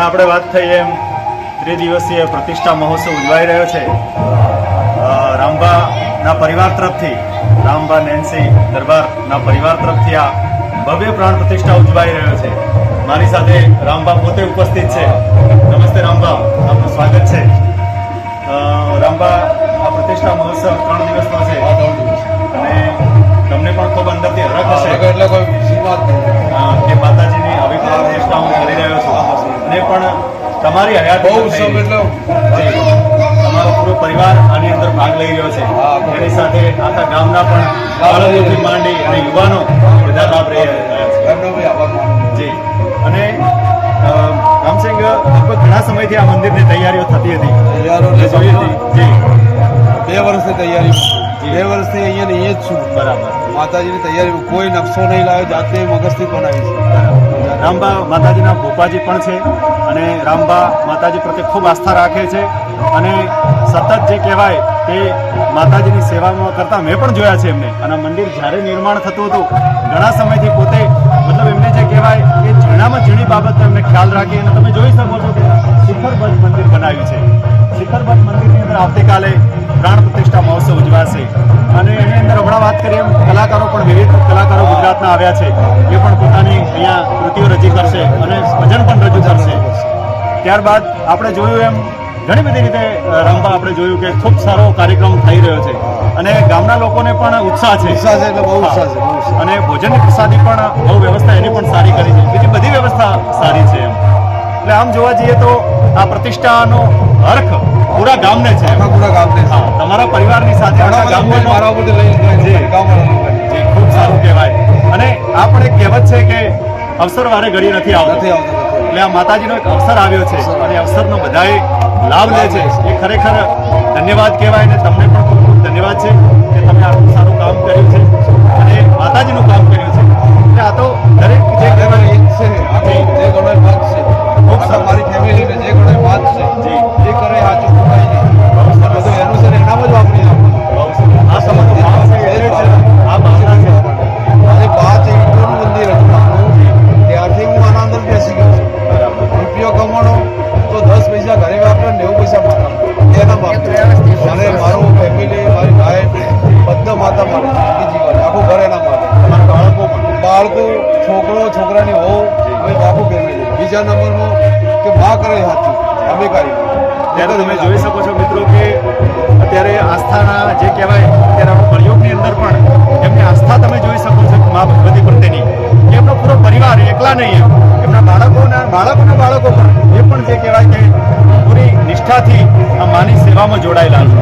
હમણાં આપણે વાત થઈ એમ ત્રિદિવસીય પ્રતિષ્ઠા મહોત્સવ ઉજવાઈ રહ્યો છે. રામબાના પરિવાર તરફથી રામબા નેન્સી દરબારના પરિવાર તરફથી આ ભવ્ય પ્રાણ પ્રતિષ્ઠા ઉજવાઈ રહ્યો છે. મારી સાથે રામબા પોતે ઉપસ્થિત છે. નમસ્તે રામબા આપનું સ્વાગત છે. રામબા આ પ્રતિષ્ઠા મહોત્સવ ત્રણ દિવસનો છે. અને તમને પણ ખૂબ અંદરથી હરખ હશે. એટલે કોઈ કે માતાજીની આવી પ્રાણ પ્રતિષ્ઠા હું કરી રહ્યો છું. પણ તમારી હયાત બહુ ઉત્સવ એટલે તમારો પૂરો પરિવાર આની અંદર ભાગ લઈ રહ્યો છે. એની સાથે આખા ગામના પણ બાળકોથી માંડી અને યુવાનો બધા લાભ રહી રહ્યા છે. જી. અને રામસિંહ સમયથી આ મંદિરની તૈયારીઓ થતી હતી. તૈયારો જોઈ હતી. જી. બે વર્ષની તૈયારી. બે વર્ષથી અહીંયા ને અહીંયા જ છું. બરાબર. માતાજીની તૈયારી કોઈ નકશો નહીં લાવ્યો જાતે મગજથી બનાવી છે. રામબા માતાજીના ભોપાજી પણ છે અને રામબા માતાજી પ્રત્યે ખૂબ આસ્થા રાખે છે અને સતત જે કહેવાય તે માતાજીની સેવામાં કરતા મેં પણ જોયા છે એમને. અને મંદિર જ્યારે નિર્માણ થતું હતું ઘણા સમયથી પોતે મતલબ એમને જે કહેવાય કે ઝીણામાં ઝીણી બાબતનો એમને ખ્યાલ રાખી અને તમે જોઈ શકો છો કે શિખરબદ્ધ મંદિર બનાવ્યું છે. શિખરબદ્ધ મંદિરની અંદર આવતીકાલે પ્રાણ પ્રતિષ્ઠા મહોત્સવ ઉજવાશે. અને એની અંદર હમણાં વાત કરીએ એમ, કલાકારો પણ વિવિધ કલાકારો ગુજરાતના આવ્યા છે. એ પણ પોતાની અહીંયા કૃતિઓ રજૂ કરશે અને ભજન પણ રજૂ કરશે. ત્યારબાદ આપણે જોયું એમ ઘણી બધી રીતે રમવા આપણે જોયું કે ખૂબ સારો કાર્યક્રમ થઈ રહ્યો છે. અને ગામના લોકોને પણ ઉત્સાહ છે. ઉત્સાહ છે એટલે બહુ ઉત્સાહ છે, અને ભોજનની પ્રસાદી પણ બહુ વ્યવસ્થા એની પણ સારી કરી છે. બીજી બધી વ્યવસ્થા સારી છે એમ. એટલે આમ જોવા જઈએ તો આ પ્રતિષ્ઠાનો અર્થ પૂરા ગામને છે પૂરા ગામને છે. હા, તમારા પરિવારની સાથે બધા મારા. જે ખૂબ સારું કહેવાય. અને આ પણ એક કહેવત છે કે અવસર વારે ઘડી નથી આવતો. નથી આવતો. એટલે આ માતાજીનો એક અવસર આવ્યો છે અને અવસરનો બધાએ લાભ લે છે. એ ખરેખર ધન્યવાદ કહેવાય અને તમને પણ ખૂબ ખૂબ ધન્યવાદ છે કે તમે આટલું સારું કામ કર્યું છે અને માતાજીનું કામ કર્યું છે. એટલે આ તો દરેક જે ગણો એક છે જે ગણો વાત છે. ખૂબ સારી. ફેમિલીને જે ગણો વાત છે. જી. આસ્થાના જે કહેવાય અત્યારે કળિયુગની અંદર પણ એમની આસ્થા તમે જોઈ શકો છો મા ભગવતી પ્રત્યેની કે એમનો પૂરો પરિવાર એકલા નહીં એમ. એમના બાળકોના બાળકોના બાળકો પણ એ પણ જે કહેવાય કે પૂરી નિષ્ઠાથી આ માની સેવામાં જોડાયેલા છે.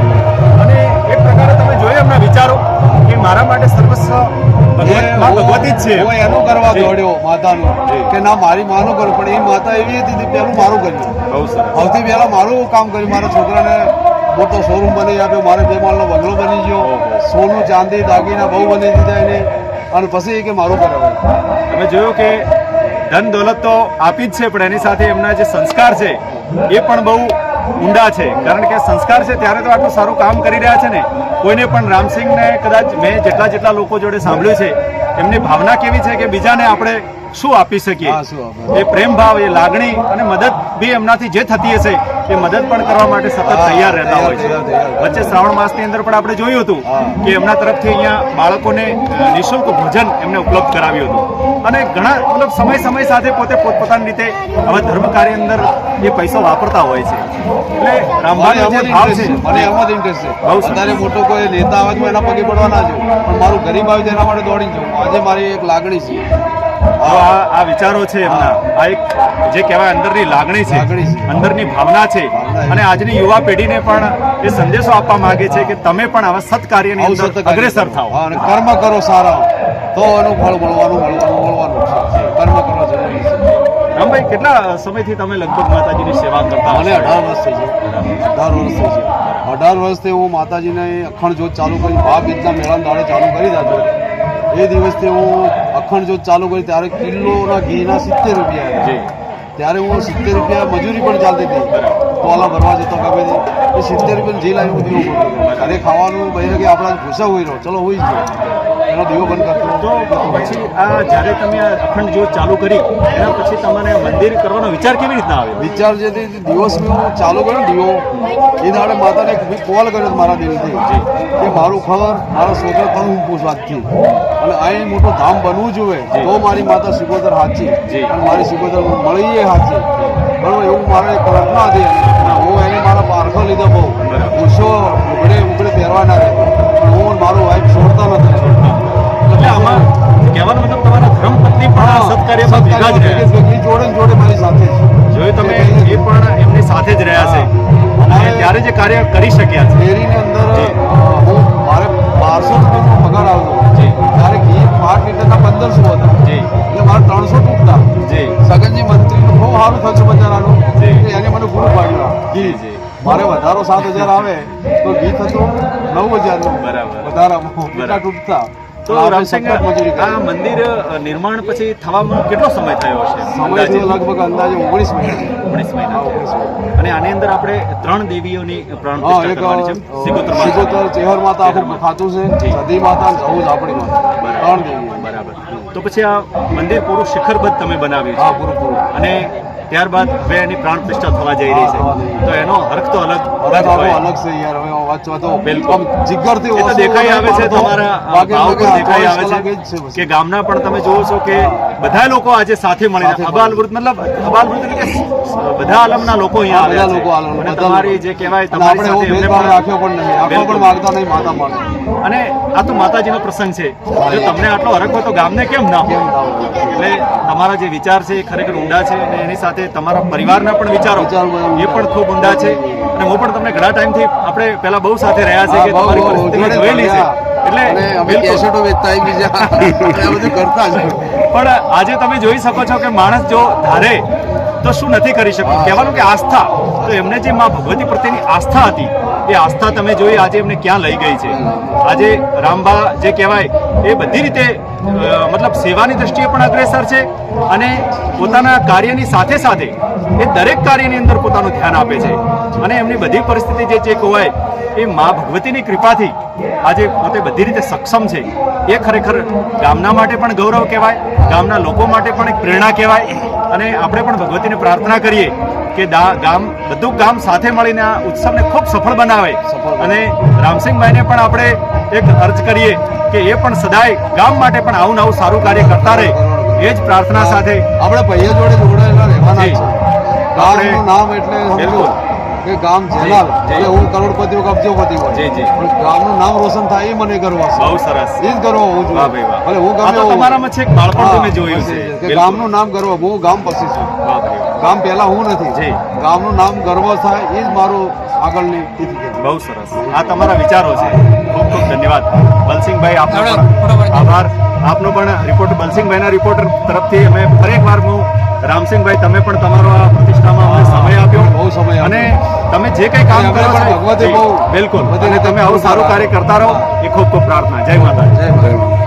અને એક પ્રકારે તમે જોઈએ એમના વિચારો કે મારા માટે સર્વસ્વ ભગવત જ છે હું એનું કરવા. દોડ્યો માતાનું કે ના મારી માનું કરું પણ એ માતા એવી હતી કે પેલું મારું કર્યું. સૌથી પહેલા મારું કામ કર્યું મારા છોકરાને મોટો શોરૂમ બની આપ્યો મારે બે માળનો બંગલો બની ગયો. સોનું ચાંદી દાગીના બહુ બની દીધા એને. અને પછી એ કે મારું કરાવે તમે જોયું કે ધન દોલત તો આપી જ છે પણ એની સાથે એમના જે સંસ્કાર છે એ પણ બહુ ઊંડા છે. કારણ કે સંસ્કાર છે ત્યારે તો આટલું સારું કામ કરી રહ્યા છે ને. કોઈને પણ રામસિંહને કદાચ મેં જેટલા જેટલા લોકો જોડે સાંભળ્યું છે એમની ભાવના કેવી છે કે બીજાને આપણે શું આપી શકીએ? એ પ્રેમ ભાવ એ લાગણી અને મદદ બી એમનાથી જે થતી હશે એ મદદ પણ કરવા માટે સતત તૈયાર રહેતા હોય છે. વચ્ચે શ્રાવણ માસની અંદર પણ આપણે જોયું હતું કે એમના તરફથી અહીંયા બાળકોને નિઃશુલ્ક ભોજન એમને ઉપલબ્ધ કરાવ્યું હતું. અને ઘણા મતલબ સમય સમય સાથે પોતે પોતપોતાની રીતે હવે ધર્મ કાર્ય અંદર એ પૈસો વાપરતા હોય છે. એટલે રામભાઈ જે ભાવ છે. મને એમાં જ ઇન્ટરેસ્ટ છે. બહુ. વધારે મોટો કોઈ નેતા આવે તો એના પગે પડવાના છે. પણ મારું ગરીબ આવે છે એના માટે દોડી જવું આજે મારી એક લાગણી છે. તો આ આ વિચારો છે એમના. આ એક જે કહેવાય અંદરની લાગણી છે અંદરની ભાવના છે. અને આજની યુવા પેઢીને પણ એ સંદેશો આપવા માંગે છે કે તમે પણ આવા સત્કાર્યની આવું અંદર અગ્રેસર. થાઓ. અને કર્મ કરો સારા. તો એનું ફળ મળવાનું મળવાનું મળવાનું કર્મ કરો જરૂરી છે. રામભાઈ કેટલા સમયથી તમે લગભગ માતાજીની સેવા કરતા મને અઢાર વર્ષ થઈ છે. અઢાર વર્ષ થઈ છે. અઢાર વર્ષથી હું માતાજીને અખંડ જોત ચાલુ કરી ભાવ બીજના મેળાના દાડે ચાલુ કરી દીધો એ દિવસથી હું અખંડ જોત ચાલુ કરી ત્યારે કિલોના ઘીના સિત્તેર રૂપિયા હતા. ત્યારે હું સિત્તેર રૂપિયા મજૂરી પણ ચાલતી હતી. તોલા ભરવા જતો ગમે તે એ સિત્તેર રૂપિયા જી લાવી હું દીવું ઘરે ખાવાનું બહેરે કે આપણા ભૂસા હોય રહ્યો. ચલો હોય જ એનો દીવો બંધ તો કરતો પછી આ જ્યારે તમે અખંડ જ્યોત ચાલુ કરી એના પછી તમને મંદિર કરવાનો વિચાર કેવી રીતના આવ્યો વિચાર જે દિવસ મેં ચાલુ કર્યો દીવો એ દાડે માતાને કોલ કર્યો મારા દિલથી કે મારું ખબર મારા સોદર પણ હું પૂછવાથી અને અહીં મોટું ધામ બનવું જોઈએ તો મારી માતા સુગોદર હાચી. અને મારી સુગોદર મળી એ સાચી બરોબર એવું મારે કલ્પના હતી. હું એને મારા પારખો લીધો બહુ. ઓછો ઉગડે ઉગડે પહેરવાના પહેરવા રહે હું મારું વાઈફ છોડતા નથી એટલે આમાં કહેવાનો મતલબ તમારા ધર્મપત્ની પણ આ સત્કાર્ય. જોડે જોડે મારી સાથે જોયું તમે એ પણ એમની સાથે જ રહ્યા છે. અને ત્યારે જે કાર્ય કરી શક્યા છે. ડેરીની અંદર હું મારે બારસો રૂપિયાનો પગાર આવતો. જી. ત્યારે ઘી પાંચ લીટરના પંદરસો હતા. જી. એટલે મારે ત્રણસો તૂટતા. જી. સગનજી મંત્રીનું બહુ સારું થયું બજારાનું જી. એને મને પૂરું પાડ્યું. જી જી. મારે વધારો સાત હજાર આવે તો ઘી થતું નવ હજારનું. બરાબર. વધારામાં તૂટતા. તો આપણે રામસિંહ આ મંદિર નિર્માણ પછી થવામાં કેટલો સમય થયો હશે? સમય લગભગ અંદાજે ઓગણીસ મહિના. ઓગણીસ મહિના. અને આની અંદર આપણે ત્રણ દેવીઓની પ્રાણ સિગોતર. ચેહર માતા આપણું ખાતું છે. જી. સદી માતા જવું આપણી માતા. ત્રણ દેવીઓ. બરાબર. તો પછી આ મંદિર પૂરું શિખરબદ્ધ તમે બનાવ્યું છે. પૂરું પૂરું. અને ત્યારબાદ હવે એની પ્રાણ પ્રતિષ્ઠા થવા જઈ રહી છે. તો એનો હરખ તો અલગ અલગ અલગ છે યાર હવે વાંચવા તો બિલકુલ. જીગરથી તો દેખાઈ આવે છે તમારા ભાવ પણ દેખાઈ આવે છે કે ગામના પણ તમે જોવો છો કે બધા લોકો આજે સાથે મળીને સાથે અબાલ વૃદ્ધ મતલબ અબાલ વૃદ્ધ એટલે બધા આલમના લોકો અહીંયા આવ્યા લોકો બધા તમારી જે કહેવાય તમારી સાથે એમને પણ- રાખ્યો પણ નહીં. આખો પણ માગતા નહીં માતા માટે અને આ તો માતાજીનો પ્રસંગ છે. જો તમને આટલો હરખ હોય તો ગામને કેમ ના હોય? એટલે તમારા જે વિચાર છે એ ખરેખર ઊંડા છે અને એની સાથે તમારા પરિવારના પણ વિચારો એ પણ ખૂબ ઊંડા છે. અને હું પણ તમને ઘણા ટાઈમથી આપણે પહેલા બહુ સાથે રહ્યા છે કે તમારી પરિસ્થિતિ જોયેલી છે. એટલે અમે. કેસેટો વેચતા આવી ગયા. આ બધું કરતા જ પણ આજે તમે જોઈ શકો છો કે માણસ જો ધારે તો શું નથી કરી શકતું કહેવાનું કે આસ્થા. તો એમને જે મા ભગવતી પ્રત્યેની આસ્થા હતી એ આસ્થા તમે જોઈ આજે એમને ક્યાં લઈ ગઈ છે? આજે રામબા જે કહેવાય, એ બધી રીતે મતલબ સેવાની દ્રષ્ટિએ પણ અગ્રેસર છે અને પોતાના કાર્યની સાથે સાથે એ દરેક કાર્યની અંદર પોતાનું ધ્યાન આપે છે. અને એમની બધી પરિસ્થિતિ જે જે કહેવાય, એ મા ભગવતીની કૃપાથી આજે પોતે બધી રીતે સક્ષમ છે. એ ખરેખર ગામના માટે પણ ગૌરવ કહેવાય, ગામના લોકો માટે પણ એક પ્રેરણા કહેવાય અને આપણે પણ ભગવતીને પ્રાર્થના કરીએ કે ગામ બધું ગામ સાથે મળીને આ ઉત્સવને ખૂબ સફળ બનાવે. અને રામસિંહભાઈને પણ આપણે એક અર્જ કરીએ કે એ પણ સદાય ગામ માટે પણ આવું નવું સારું કાર્ય કરતા રહે. એ જ પ્રાર્થના સાથે આપણે ભાઈઓ જોડે જોડાયેલા રહેવાના છે. ગામનું નામ એટલે કે ગામ જેલાલ. એટલે હું કરોડપતિ કબજોપતિ હોય. જી, જી. પણ ગામનું નામ રોશન થાય એ મને ગર્વ છે. બહુ સરસ. એ જ ગર્વ હોવું જોઈએ. ભલે હું ગમે. તમારામાં છે એક બાળપણ તમે જોયું છે. કે ગામનું નામ ગર્વ હું ગામ પછી છું. ગામ પહેલા હું નથી. ગામનું નામ ગર્વ થાય એ જ મારું આગળની બહુ સરસ. આ તમારા વિચારો છે. ખૂબ ખૂબ ધન્યવાદ. બલસિંહભાઈ આપનો પણ આભાર. આપનો પણ રિપોર્ટ બલસિંહભાઈના રિપોર્ટર તરફથી અમે ફરી એકવાર હું રામસિંહભાઈ તમે પણ તમારો આ પ્રતિષ્ઠામાં અમને સમય આપ્યો. બહુ સમય અને તમે જે કંઈ કામ કરો છો બિલકુલ. બધી અને તમે આવું સારું કાર્ય કરતા રહો. એ ખૂબ ખૂબ પ્રાર્થના. જય માતા જય માતા